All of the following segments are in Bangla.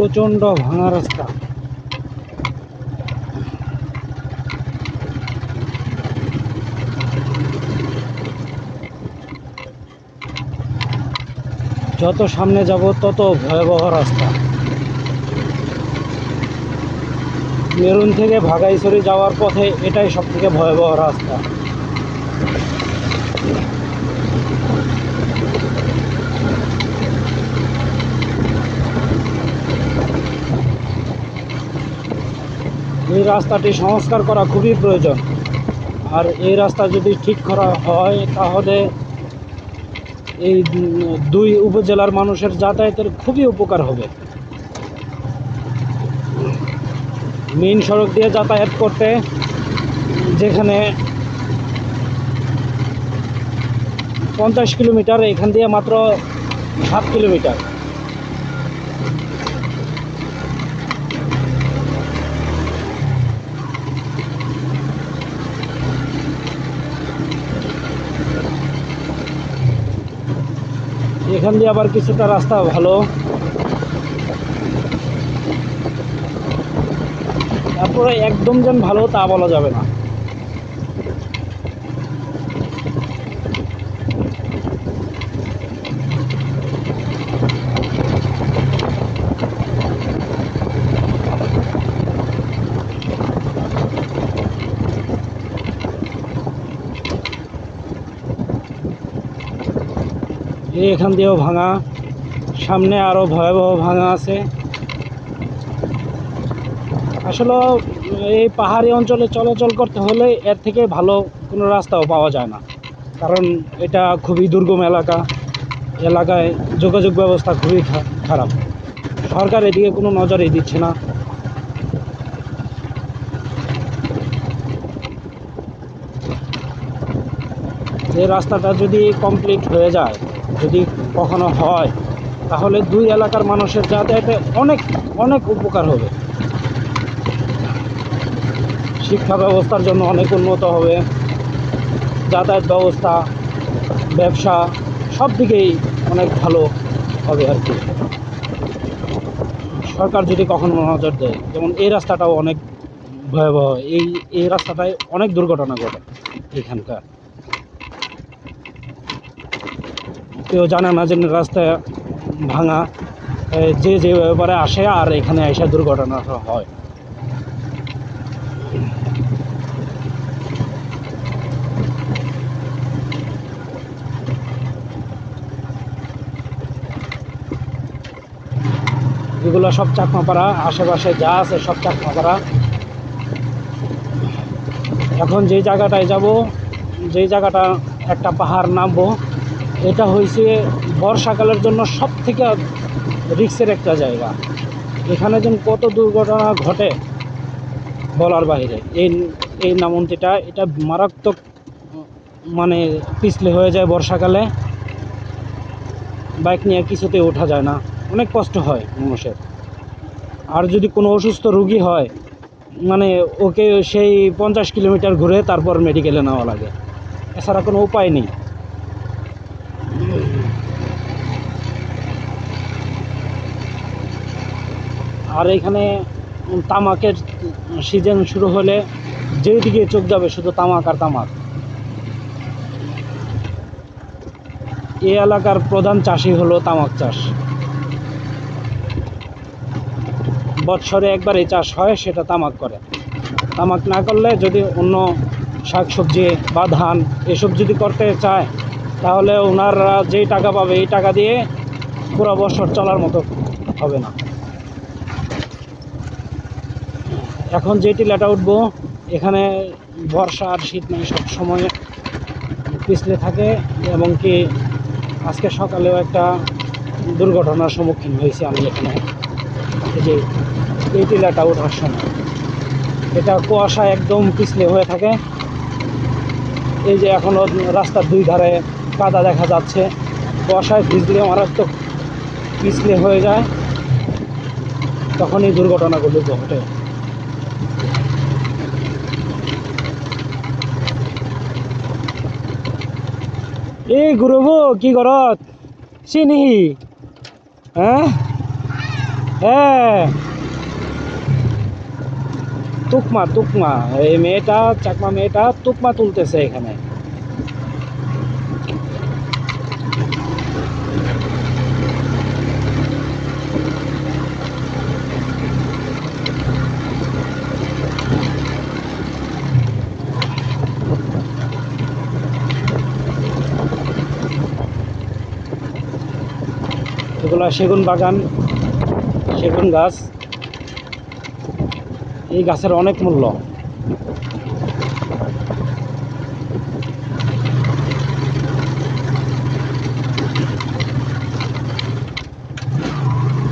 প্রচণ্ড ভাঙা রাস্তা। যত সামনে যাব, তত ভয়াবহ রাস্তা। মেরুন থেকে ভাগাইছড়ি যাওয়ার পথে এটাই সব থেকে ভয়াবহ রাস্তা। এই রাস্তাটি সংস্কার করা খুবই প্রয়োজন। আর এই রাস্তা যদি ঠিক করা হয়, তাহলে এই দুই উপজেলার মানুষের যাতায়াতের খুবই উপকার হবে। মেইন সড়ক দিয়ে যাতায়াত করতে যেখানে পঞ্চাশ কিলোমিটার, এখান দিয়ে মাত্র সাত কিলোমিটার। এখান দিয়ে আবার কিছুটা রাস্তা ভালো। তারপরে একদম যেন ভালো তা বলা যাবে না। এখান দিয়েও ভাঙা। সামনে আরও ভয়াবহ ভাঙা আছে। আসলে এই পাহাড়ি অঞ্চলে চলাচল করতে হলে এর থেকে ভালো কোনো রাস্তাও পাওয়া যায় না। কারণ এটা খুবই দুর্গম এলাকা। এলাকায় যোগাযোগ ব্যবস্থা খুবই খারাপ। সরকার এদিকে কোনো নজরই দিচ্ছে না। এই রাস্তাটা যদি কমপ্লিট হয়ে যায় যদি কখনো হয়, তাহলে দুই এলাকার মানুষের যাতায়াতে অনেক অনেক উপকার হবে। শিক্ষা ব্যবস্থার জন্য অনেক উন্নত হবে। যাতায়াত ব্যবস্থা, ব্যবসা সব দিকেই অনেক ভালো হবে আর কি। সরকার যদি কখনো নজর দেয়, যেমন এই রাস্তাটাও অনেক ভয়াবহ, এই এই রাস্তাটায় অনেক দুর্ঘটনা ঘটে এখানকার। কেউ জানে না যে রাস্তায় ভাঙা যে যে ব্যাপারে আসে আর এখানে এসে দুর্ঘটনা হয়। এগুলো সব চাকমাপাড়া, আশেপাশে যা আছে সব চাকমাপাড়া। এখন যে জায়গাটায় যাব, যেই জায়গাটা একটা পাহাড় নামবো এটা হয়েছে বর্ষাকালের জন্য সব থেকে রিক্সের একটা জায়গা। এখানে যেন কত দুর্ঘটনা ঘটে বলার বাইরে। এই এই নামন্তিটা, এটা মারাত্মক মানে পিছলে হয়ে যায় বর্ষাকালে। বাইক নিয়ে কিছুতে ওঠা যায় না। অনেক কষ্ট হয় মানুষের। আর যদি কোনো অসুস্থ রুগী হয় মানে ওকে সেই পঞ্চাশ কিলোমিটার ঘুরে তারপর মেডিকেলে নেওয়া লাগে। এছাড়া কোনো উপায় নেই। আর এখানে তামাকের সিজন শুরু হলে যেদিকে চোখ যাবে শুধু তামাক আর তামাক। এই এলাকার প্রধান চাষই হলো তামাক চাষ। বৎসরে একবার এই চাষ হয়, সেটা তামাক করে। তামাক না করলে যদি অন্য শাকসবজি বা ধান এসব যদি করতে চায়, তাহলে ওনারা যেই টাকা পাবে এই টাকা দিয়ে পুরো বছর চলার মতো হবে না। এখন যে টিলাটা উঠবো, এখানে বর্ষা আর শীত নেই সব সময় পিছলে থাকে, এবং কি আজকে সকালেও একটা দুর্ঘটনার সম্মুখীন হয়েছি আমি এখানে। যে এই টিলাটা ওঠার সময়। এটা কুয়াশা একদম পিছলে হয়ে থাকে। এই যে এখনও রাস্তার দুই ধারে কাদা দেখা যাচ্ছে। কুয়াশায় ভিজলে মারাত্মক পিছলে হয়ে যায়। তখনই দুর্ঘটনাগুলো ঘটে। এই গুরুব কি করত চিনি হ্যাঁ হ্যাঁ তুকমা তুকমা এই মেয়েটা, চাকমা মেয়েটা তুকমা তুলতেছে এখানে। এগুলো সেগুন বাগান, সেগুন গাছ। এই গাছের অনেক মূল্য।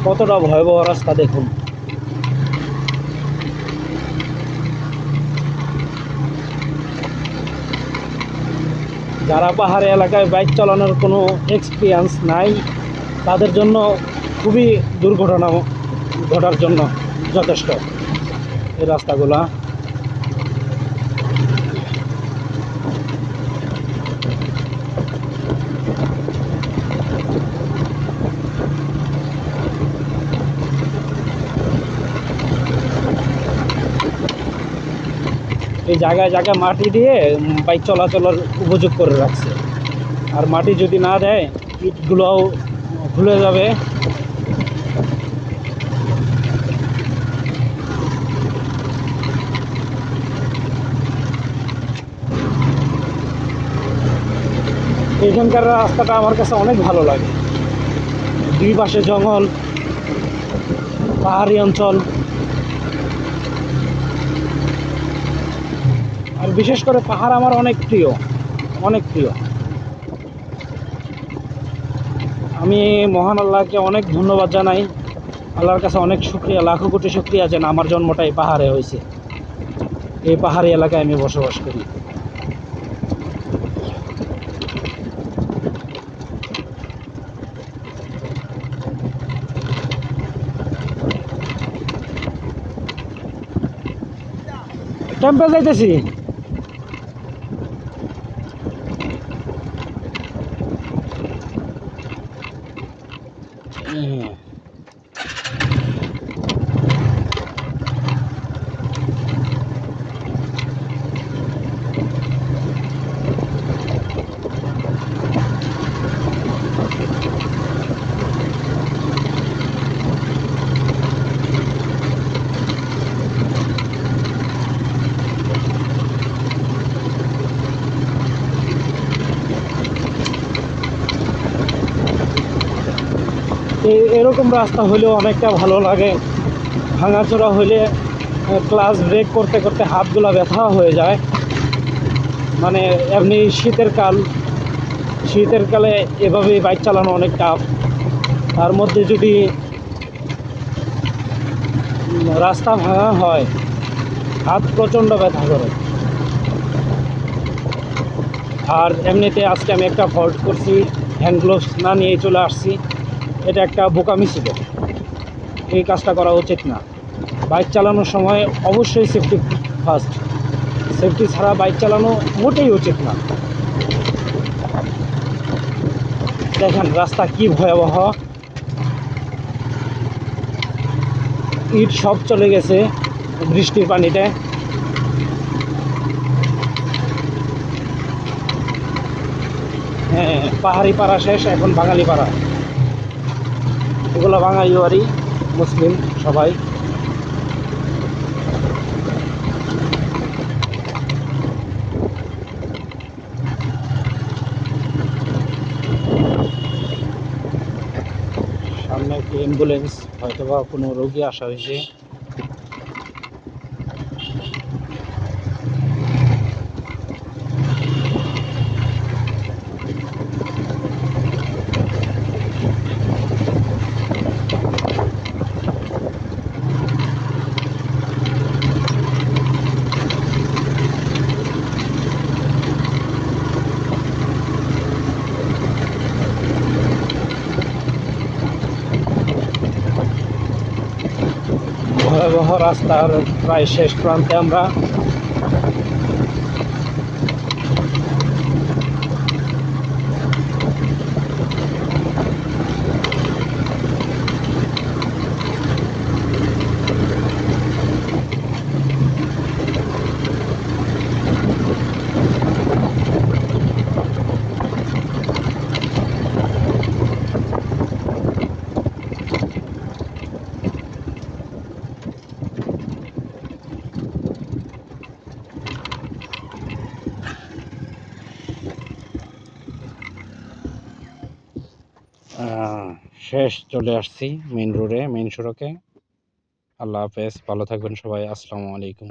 কতটা ভয়াবহ রাস্তা দেখুন। যারা পাহাড়ি এলাকায় বাইক চালানোর কোনো এক্সপিরিয়েন্স নাই তাদের জন্য খুবই দুর্ঘটনা ঘটার জন্য যথেষ্ট। এই রাস্তাগুলা। এই জায়গায় জায়গায় মাটি দিয়ে বাইক চলাচলের উপযোগ করে রাখছে। আর মাটি যদি না দেয়, ইটগুলোও খুলে যাবে। এখানকার রাস্তাটা আমার কাছে অনেক ভালো লাগে। দুই পাশে জঙ্গল, পাহাড়ি অঞ্চল। আর বিশেষ করে পাহাড় আমার অনেক প্রিয় অনেক প্রিয়। আমি মহান আল্লাহকে অনেক ধন্যবাদ জানাই। আল্লাহর কাছে অনেক শুক্রিয়া, লাখো কোটি শুক্রিয়া যেন আমার জন্মটা এই পাহাড়ে হয়েছে। এই পাহাড়ি এলাকায় আমি বসবাস করি। টেম্পেল যাইতেছি? Hmm. এরকম রাস্তা হলেও অনেকটা ভালো লাগে। ভাঙাচোরা হলে ক্লাস ব্রেক করতে করতে হাতগুলো ব্যথা হয়ে যায়। মানে এমনি শীতের কাল, শীতের কালে এভাবে বাইক চালানো অনেক টাফ তার মধ্যে যদি রাস্তা ভাঙা হয়, হাত প্রচণ্ড ব্যথা করে। আর এমনিতে আজকে আমি একটা ফল্ট করছি হ্যান্ড গ্লোভস না নিয়ে চলে আসছি। এটা একটা বোকামি ছিল। এই কাজটা করা উচিত না। বাইক চালানোর সময় অবশ্যই সেফটি ফার্স্ট সেফটি ছাড়া বাইক চালানো মোটেই উচিত না। দেখেন রাস্তা কি ভয়াবহ। ইট সব চলে গেছে বৃষ্টির পানিতে। হ্যাঁ পাহাড়ি পাড়া শেষ, এখন বাঙালি পাড়া। এগুলো বাঙালি বাড়ি মুসলিম সবাই। সামনে একটি অ্যাম্বুলেন্স হয়তো বা কোনো রোগী আসা হয়েছে। ভয়াবহ রাস্তার প্রায় শেষ প্রান্তে আমরা শেষ চলে আসছি মেন রোডে মেন সড়কে। আল্লাহ হাফেজ ভালো থাকবেন সবাই আসসালামু আলাইকুম।